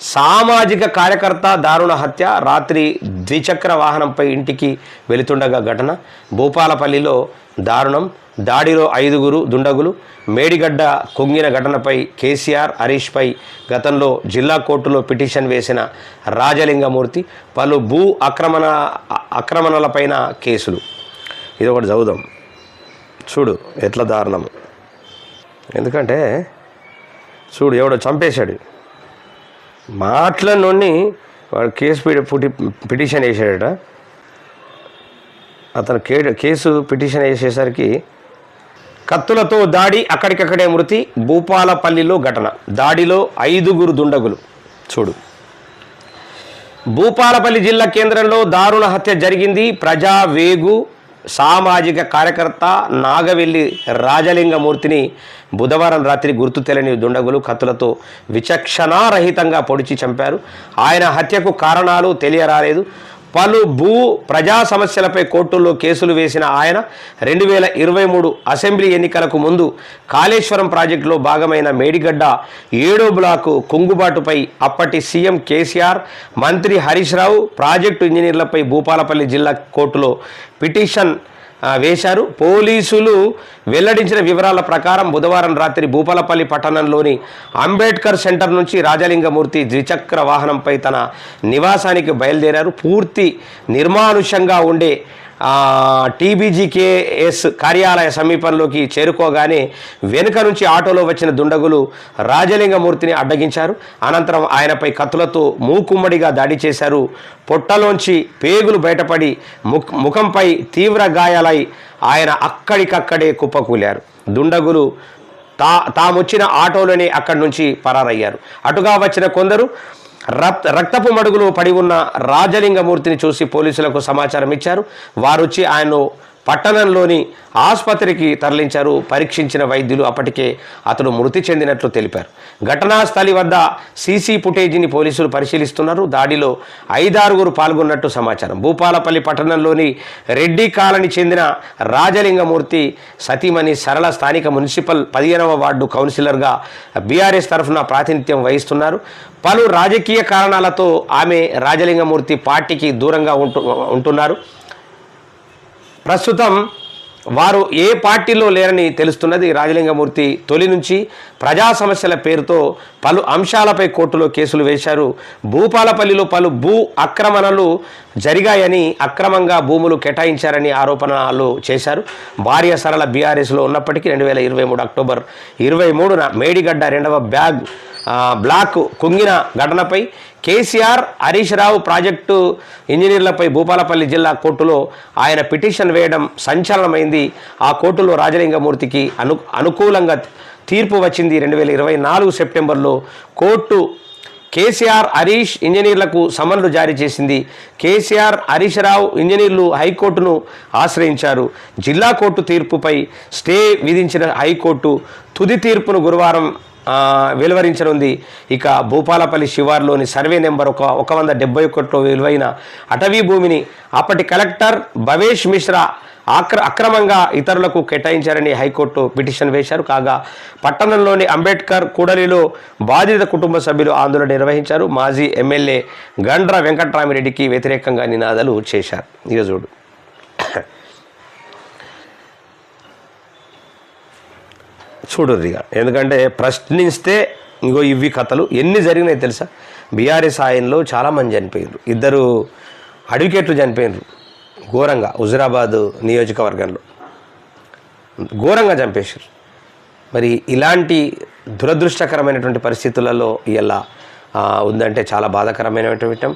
సామాజిక కార్యకర్త దారుణ హత్య రాత్రి ద్విచక్ర వాహనంపై ఇంటికి వెళుతుండగా ఘటన. భూపాలపల్లిలో దారుణం. దాడిలో ఐదుగురు దుండగులు. మేడిగడ్డ కుంగిన ఘటనపై కేసీఆర్ హరీష్పై గతంలో జిల్లా కోర్టులో పిటిషన్ వేసిన రాజలింగమూర్తి పలు భూ ఆక్రమణ ఆక్రమణలపైన కేసులు. ఇది ఒకటి చదువుదాం. చూడు ఎట్లా దారుణం. ఎందుకంటే చూడు ఎవడో చంపేశాడు. మాటల నుండి వాడు కేసు పిటి పిటిషన్ వేసాడట. అతను కే కేసు పిటిషన్ వేసేసరికి కత్తులతో దాడి అక్కడికక్కడే మృతి భూపాలపల్లిలో ఘటన. దాడిలో ఐదుగురు దుండగులు. చూడు. భూపాలపల్లి జిల్లా కేంద్రంలో దారుణ హత్య జరిగింది. ప్రజా వేగు సామాజిక కార్యకర్త నాగవెల్లి రాజలింగమూర్తిని బుధవారం రాత్రి గుర్తు తెలియని దుండగులు కత్తులతో విచక్షణారహితంగా పొడిచి చంపారు. ఆయన హత్యకు కారణాలు తెలియరాలేదు. పలు భూ ప్రజా సమస్యలపై కోర్టుల్లో కేసులు వేసిన ఆయన రెండు వేల ఇరవై మూడు అసెంబ్లీ ఎన్నికలకు ముందు కాళేశ్వరం ప్రాజెక్టులో భాగమైన మేడిగడ్డ ఏడో బ్లాకు కుంగుబాటుపై అప్పటి సీఎం కేసీఆర్ మంత్రి హరీష్ రావు ప్రాజెక్టు ఇంజనీర్లపై భూపాలపల్లి జిల్లా కోర్టులో పిటిషన్ వేశారు. పోలీసులు వెల్లడించిన వివరాల ప్రకారం బుధవారం రాత్రి భూపాలపల్లి పట్టణంలోని అంబేద్కర్ సెంటర్ నుంచి రాజలింగమూర్తి ద్విచక్ర వాహనంపై తన నివాసానికి బయలుదేరారు. పూర్తి నిర్మానుషంగా ఉండే టీబీజీకేఎస్ కార్యాలయ సమీపంలోకి చేరుకోగానే వెనుక నుంచి ఆటోలో వచ్చిన దుండగులు రాజలింగమూర్తిని అడ్డగించారు. అనంతరం ఆయనపై కత్తులతో మూకుమ్మడిగా దాడి చేశారు. పొట్టలోంచి పేగులు బయటపడి ముఖంపై తీవ్ర గాయాలై ఆయన అక్కడికక్కడే కుప్పకూలారు. దుండగులు తా తామొచ్చిన ఆటోలోనే అక్కడి నుంచి పరారయ్యారు. అటుగా వచ్చిన కొందరు రక్తపు మడుగులు పడి ఉన్న రాజలింగమూర్తిని చూసి పోలీసులకు సమాచారం ఇచ్చారు. వారు వచ్చి ఆయన్ను పట్టణంలోని ఆసుపత్రికి తరలించారు. పరీక్షించిన వైద్యులు అప్పటికే అతడు మృతి చెందినట్లు తెలిపారు. ఘటనా స్థలి వద్ద సీసీ ఫుటేజీని పోలీసులు పరిశీలిస్తున్నారు. దాడిలో ఐదారుగురు పాల్గొన్నట్టు సమాచారం. భూపాలపల్లి పట్టణంలోని రెడ్డి కాలనీ చెందిన రాజలింగమూర్తి సతీమణి సరళ స్థానిక మున్సిపల్ పదిహేనవ వార్డు కౌన్సిలర్గా బీఆర్ఎస్ తరఫున ప్రాతినిధ్యం వహిస్తున్నారు. పలు రాజకీయ కారణాలతో ఆమె రాజలింగమూర్తి పార్టీకి దూరంగా ఉంటు ఉంటున్నారు. ప్రస్తుతం వారు ఏ పార్టీలో లేరని తెలుస్తున్నది రాజలింగమూర్తి తొలి నుంచి ప్రజా సమస్యల పేరుతో పలు అంశాలపై కోర్టులో కేసులు వేశారు. భూపాలపల్లిలో పలు భూ ఆక్రమణలు జరిగాయని అక్రమంగా భూములు కేటాయించారని ఆరోపణలు చేశారు. భార్య సరళ బీఆర్ఎస్లో ఉన్నప్పటికీ రెండు వేల ఇరవై మూడు అక్టోబర్ ఇరవై మూడున మేడిగడ్డ రెండవ బ్యాగ్ బ్లాక్ కుంగిన ఘటనపై కేసీఆర్ హరీష్ రావు ప్రాజెక్టు ఇంజనీర్లపై భూపాలపల్లి జిల్లా కోర్టులో ఆయన పిటిషన్ వేయడం సంచలనమైంది. ఆ కోర్టులో రాజలింగమూర్తికి అను అనుకూలంగా తీర్పు వచ్చింది. రెండు వేల ఇరవై నాలుగు సెప్టెంబర్లో కోర్టు కేసీఆర్ హరీష్ ఇంజనీర్లకు సమన్లు జారీ చేసింది. కేసీఆర్ హరీష్ రావు ఇంజనీర్లు హైకోర్టును ఆశ్రయించారు. జిల్లా కోర్టు తీర్పుపై స్టే విధించిన హైకోర్టు తుది తీర్పును గురువారం వెలువరించనుంది. ఇక భూపాలపల్లి శివార్లోని సర్వే నెంబర్ ఒక ఒక వంద డెబ్బై ఒకటిలో విలువైన అటవీ భూమిని అప్పటి కలెక్టర్ భవేష్ మిశ్రా ఆక్ర అక్రమంగా ఇతరులకు కేటాయించారని హైకోర్టు పిటిషన్ వేశారు. కాగా పట్టణంలోని అంబేద్కర్ కూడలిలో బాధిత కుటుంబ సభ్యులు ఆందోళన నిర్వహించారు. మాజీ ఎమ్మెల్యే గండ్ర వెంకట్రామిరెడ్డికి వ్యతిరేకంగా నినాదాలు చేశారు. ఇక చూడుర్రిగా ఎందుకంటే ప్రశ్నిస్తే ఇంకో ఇవి కథలు. ఎన్ని జరిగినాయి తెలుసా? బీఆర్ఎస్ ఆయనలో చాలామంది చనిపోయినారు ఇద్దరు అడ్వకేట్లు చనిపోయినారు ఘోరంగా హుజురాబాద్ నియోజకవర్గంలో. ఘోరంగా చంపేశారు మరి ఇలాంటి దురదృష్టకరమైనటువంటి పరిస్థితులలో ఇలా ఉందంటే చాలా బాధాకరమైనటువంటి విషయం.